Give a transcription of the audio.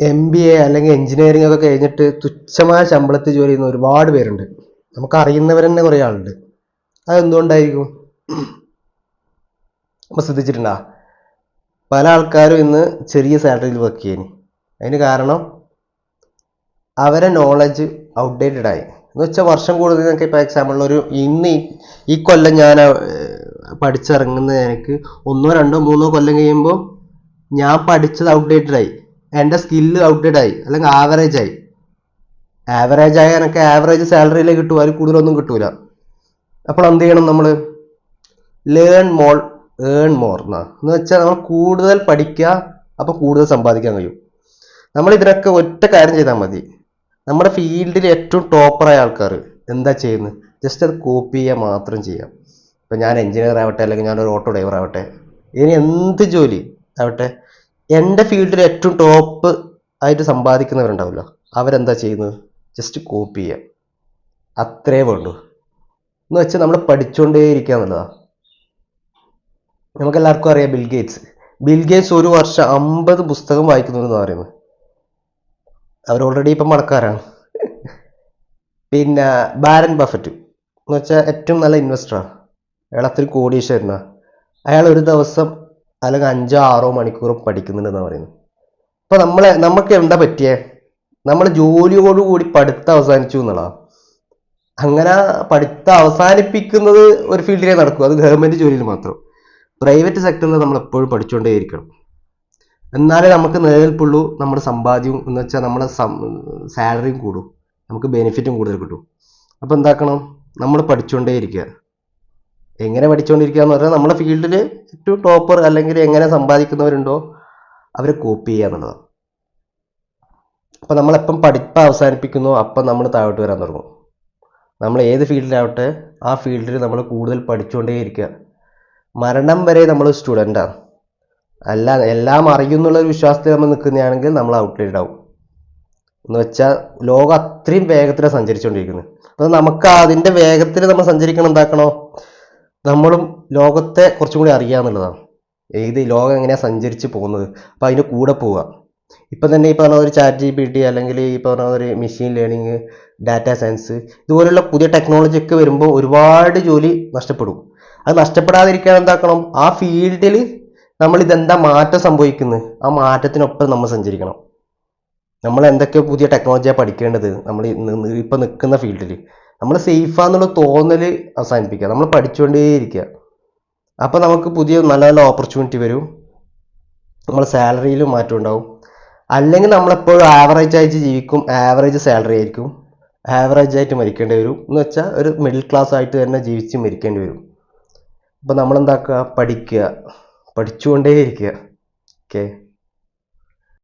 M B A അല്ലെങ്കിൽ engineering ഒക്കെ കഴിഞ്ഞിട്ട് തുച്ഛമായ ശമ്പളത്തിൽ ജോലി ചെയ്യുന്ന ഒരുപാട് പേരുണ്ട്. നമുക്ക് അറിയുന്നവർ തന്നെ കുറേ ആളുണ്ട്. അതെന്തുകൊണ്ടായിരിക്കും? നമ്മൾ ശ്രദ്ധിച്ചിട്ടുണ്ടാ? പല ആൾക്കാരും ഇന്ന് ചെറിയ സാലറിയിൽ വർക്ക് ചെയ്യുന്നു അതിന് കാരണം അവരെ നോളജ് ഔട്ട്ഡേറ്റഡ് ആയി. എന്ന് വെച്ചാൽ വർഷം കൂടുതൽ നിങ്ങൾക്ക് ഇപ്പോൾ എക്സാമ്പിൾ ഒരു ഇന്ന് ഈ- കൊല്ലം ഞാൻ ഏർ, പഠിച്ചിറങ്ങുന്ന എനിക്ക് ഒന്നോ രണ്ടോ മൂന്നോ കൊല്ലം കഴിയുമ്പോൾ ഞാൻ പഠിച്ചത് ഔട്ട്ഡേറ്റഡ് ആയി. എന്റെ സ്കില്ല് ഔട്ട്ഡേറ്റ് ആയി അല്ലെങ്കിൽ ആവറേജ് ആയി. ആവറേജ് ആയ എനിക്ക് ആവറേജ് സാലറിയിലേ കിട്ടൂ അതിൽ കൂടുതലൊന്നും കിട്ടൂല. അപ്പോൾ എന്ത് ചെയ്യണം നമ്മൾ ലേൺ മോൾ ഏൺ മോർ എന്നാ വെച്ചാൽ നമ്മൾ കൂടുതൽ പഠിക്കുക അപ്പോൾ കൂടുതൽ സമ്പാദിക്കാൻ കഴിയും. നമ്മൾ ഇതിനൊക്കെ ഒറ്റ കാര്യം ചെയ്താൽ മതി. നമ്മുടെ ഫീൽഡിൽ ഏറ്റവും ടോപ്പറായ ആൾക്കാർ എന്താ ചെയ്യുന്നത്? ജസ്റ്റ് അത് കോപ്പി ചെയ്യുക മാത്രം ചെയ്യാം ഇപ്പം ഞാൻ എഞ്ചിനീയർ ആവട്ടെ അല്ലെങ്കിൽ ഞാനൊരു ഓട്ടോ ഡ്രൈവർ ആവട്ടെ. ഇനി എന്ത് ജോലി ആവട്ടെ? എന്റെ ഫീൽഡിൽ ഏറ്റവും ടോപ്പ് ആയിട്ട് സമ്പാദിക്കുന്നവരുണ്ടാവല്ലോ. അവരെന്താ ചെയ്യുന്നത്? ജസ്റ്റ് കോപ്പി ചെയ്യുക. അത്രേ വേണ്ടൂ. എന്ന് വെച്ചാൽ നമ്മൾ പഠിച്ചുകൊണ്ടേയിരിക്കുക എന്നുള്ളതാണ് നമുക്ക് എല്ലാവർക്കും അറിയാം ബിൽ ഗേറ്റ്സ്. ബിൽ ഒരു വർഷം അമ്പത് പുസ്തകം വായിക്കുന്നുണ്ടെന്ന് പറയുന്നത്. അവർ ഓൾറെഡി ഇപ്പം മടക്കാരാണ് പിന്നെ ബാരൻ ബഫറ്റ്. എന്ന് വെച്ചാൽ ഏറ്റവും നല്ല ഇൻവെസ്റ്ററാണ് അയാൾ അത്രയും കോടീശ്വരനാ. അയാൾ ഒരു ദിവസം അല്ലെങ്കിൽ അഞ്ചോ ആറോ മണിക്കൂർ പഠിക്കുന്നുണ്ടെന്ന് പറയുന്നത്. അപ്പോൾ നമ്മളെ നമുക്ക് എന്താ പറ്റിയേ? നമ്മൾ ജോലിയോടുകൂടി പഠിത്തം അവസാനിച്ചു എന്നുള്ളതാണ് അങ്ങനെ പഠിത്തം അവസാനിപ്പിക്കുന്നത് ഒരു ഫീൽഡിലേ നടക്കും. അത് ഗവൺമെന്റ് ജോലിയിൽ മാത്രം. പ്രൈവറ്റ് സെക്ടറിൽ നമ്മൾ എപ്പോഴും പഠിച്ചുകൊണ്ടേയിരിക്കണം. എന്നാലേ നമുക്ക് നിലനിൽപ്പുള്ളൂ നമ്മുടെ സമ്പാദ്യവും എന്ന് വെച്ചാൽ നമ്മുടെ സാലറിയും കൂടും. നമുക്ക് ബെനിഫിറ്റും കൂടുതൽ കിട്ടും. അപ്പോൾ എന്താക്കണം? നമ്മൾ പഠിച്ചുകൊണ്ടേയിരിക്കുക. എങ്ങനെ പഠിച്ചുകൊണ്ടിരിക്കുക എന്ന് പറഞ്ഞാൽ നമ്മുടെ ഫീൽഡിൽ ഏറ്റവും ടോപ്പർ അല്ലെങ്കിൽ എങ്ങനെ സമ്പാദിക്കുന്നവരുണ്ടോ അവരെ കോപ്പി ചെയ്യുക എന്നുള്ളതാണ് അപ്പോൾ നമ്മളെപ്പം പഠിപ്പ് അവസാനിപ്പിക്കുന്നു അപ്പം നമ്മൾ താഴോട്ട് വരാൻ തുടങ്ങും. നമ്മൾ ഏത് ഫീൽഡിലാവട്ടെ ആ ഫീൽഡിൽ നമ്മൾ കൂടുതൽ പഠിച്ചുകൊണ്ടേയിരിക്കുക മരണം വരെ നമ്മൾ സ്റ്റുഡന്റാണ് അല്ല എല്ലാം അറിയുന്നുള്ള ഒരു വിശ്വാസത്തിൽ നമ്മൾ നിൽക്കുന്നതാണെങ്കിൽ നമ്മൾ ഔട്ട്ലേറ്റ് ആവും. എന്ന് വെച്ചാൽ ലോകം അത്രയും വേഗത്തിലാണ് സഞ്ചരിച്ചുകൊണ്ടിരിക്കുന്നത് അപ്പോൾ നമുക്ക് അതിന്റെ വേഗത്തിൽ നമ്മൾ സഞ്ചരിക്കണം എന്താക്കണോ? നമ്മളും ലോകത്തെ കുറച്ചും കൂടി അറിയാന്നുള്ളതാണ് ഏത് ലോകം എങ്ങനെയാണ് സഞ്ചരിച്ച് പോകുന്നത്? അപ്പോൾ അതിന്റെ കൂടെ പോവുക ഇപ്പം തന്നെ ഈ പറഞ്ഞ ഒരു ചാറ്റ് ജി പി ടി അല്ലെങ്കിൽ ഈ പറഞ്ഞ ഒരു മെഷീൻ ലേണിംഗ് ഡാറ്റ സയൻസ് ഇതുപോലുള്ള പുതിയ ടെക്നോളജി ഒക്കെ വരുമ്പോൾ ഒരുപാട് ജോലി നഷ്ടപ്പെടും. അത് നഷ്ടപ്പെടാതിരിക്കാൻ എന്താക്കണം? ആ ഫീൽഡിൽ നമ്മൾ ഇതെന്താ മാറ്റം സംഭവിക്കുന്നത്? ആ മാറ്റത്തിനൊപ്പം നമ്മൾ സഞ്ചരിക്കണം. നമ്മൾ എന്തൊക്കെ പുതിയ ടെക്നോളജിയാണ് പഠിക്കേണ്ടത്? നമ്മൾ ഇപ്പം നിൽക്കുന്ന ഫീൽഡിൽ. നമ്മൾ സേഫാന്നുള്ള തോന്നൽ അവസാനിപ്പിക്കുക. നമ്മൾ പഠിച്ചുകൊണ്ടേയിരിക്കുക അപ്പോൾ നമുക്ക് പുതിയ നല്ല നല്ല ഓപ്പർച്യൂണിറ്റി വരും. നമ്മൾ സാലറിയിലും മാറ്റം ഉണ്ടാവും. അല്ലെങ്കിൽ നമ്മളെപ്പോഴും ആവറേജ് ആയിട്ട് ജീവിക്കും. ആവറേജ് സാലറി ആയിരിക്കും. ആവറേജ് ആയിട്ട് മരിക്കേണ്ടി വരും. എന്ന് വെച്ചാൽ ഒരു മിഡിൽ ക്ലാസ് ആയിട്ട് തന്നെ ജീവിച്ച് മരിക്കേണ്ടി വരും. അപ്പോൾ നമ്മളെന്താക്കുക? പഠിക്കുക. പഠിച്ചുകൊണ്ടേയിരിക്കുക ഓക്കെ